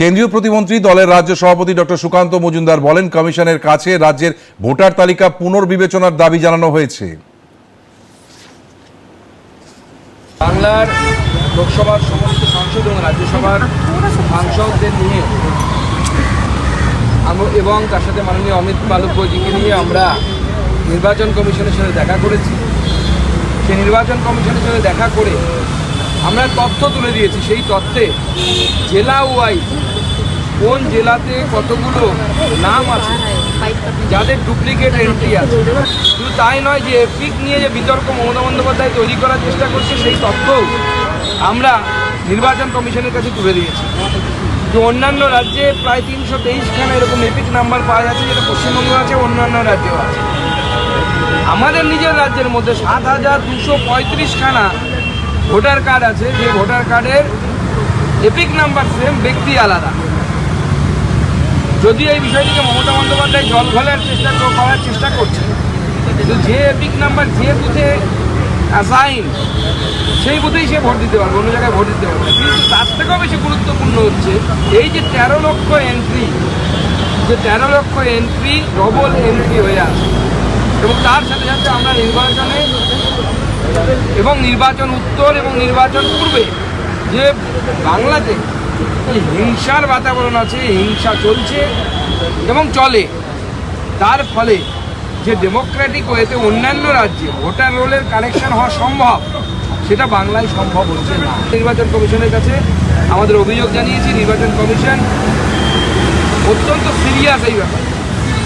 কেন্দ্রীয় প্রতিমন্ত্রী দলের রাজ্য সভাপতি ডক্টর সুকান্ত মজুমদার বলেন, কমিশনের কাছে রাজ্যের ভোটার তালিকা পুনর্বিবেচনার দাবি জানানো হয়েছে। বাংলার লোকসভার সমস্ত সাংসদ এবং রাজ্যসভার সাংসদদের নিয়ে এবং তার সাথে মাননীয় অমিত মালব্যজিকে নিয়ে আমরা নির্বাচন কমিশনের সাথে দেখা করেছি। সেই নির্বাচন কমিশনের সাথে দেখা করে আমরা তথ্য তুলে দিয়েছি। সেই তথ্যে জেলা ওয়াইজ কোন জেলাতে কতগুলো নাম আছে? যাদের ডুপ্লিকেট এন্ট্রি আছে। শুধু তাই নয় যে এপিক নিয়ে যে বিতর্ক মমতা বন্দ্যোপাধ্যায় তৈরি করার চেষ্টা করছে, সেই তথ্য আমরা নির্বাচন কমিশনের কাছে তুলে দিয়েছি। যে অন্যান্য রাজ্যে প্রায় তিনশো তেইশখানা এরকম এপিক নাম্বার পাওয়া যাচ্ছে, যেটা পশ্চিমবঙ্গ আছে, অন্যান্য রাজ্যেও আছে। আমাদের নিজের রাজ্যের মধ্যে সাত হাজার দুশো পঁয়ত্রিশখানা ভোটার কার্ড আছে, যে ভোটার কার্ডের এপিক নাম্বার সেম, ব্যক্তি আলাদা। যদি এই বিষয়টিকে মমতা বন্দ্যোপাধ্যায় জল ঘোলার চেষ্টা করার চেষ্টা করছে, কিন্তু যে এপিক নাম্বার, যে বুথে অ্যাসাইন সেই বুথেই সে ভোট দিতে পারবে, অন্য জায়গায় ভোট দিতে পারবে। কিন্তু তার থেকেও বেশি গুরুত্বপূর্ণ হচ্ছে এই যে তেরো লক্ষ এন্ট্রি যে তেরো লক্ষ এন্ট্রি ডবল এন্ট্রি হয়ে আছে, এবং তার সাথে সাথে আমরা নির্বাচনে এবং নির্বাচন উত্তর এবং নির্বাচন পূর্বে যে বাংলাতে হিংসার বাতাবরণ আছে, হিংসা চলছে এবং চলে। তার ফলে যে ডেমোক্রেটিক ওয়েতে অন্যান্য রাজ্যে ভোটার রোলের কানেকশন হওয়া সম্ভব, সেটা বাংলায় সম্ভব হচ্ছে না। নির্বাচন কমিশনের কাছে আমাদের অভিযোগ জানিয়েছি, নির্বাচন কমিশন অত্যন্ত সিরিয়াস এই ব্যাপারে।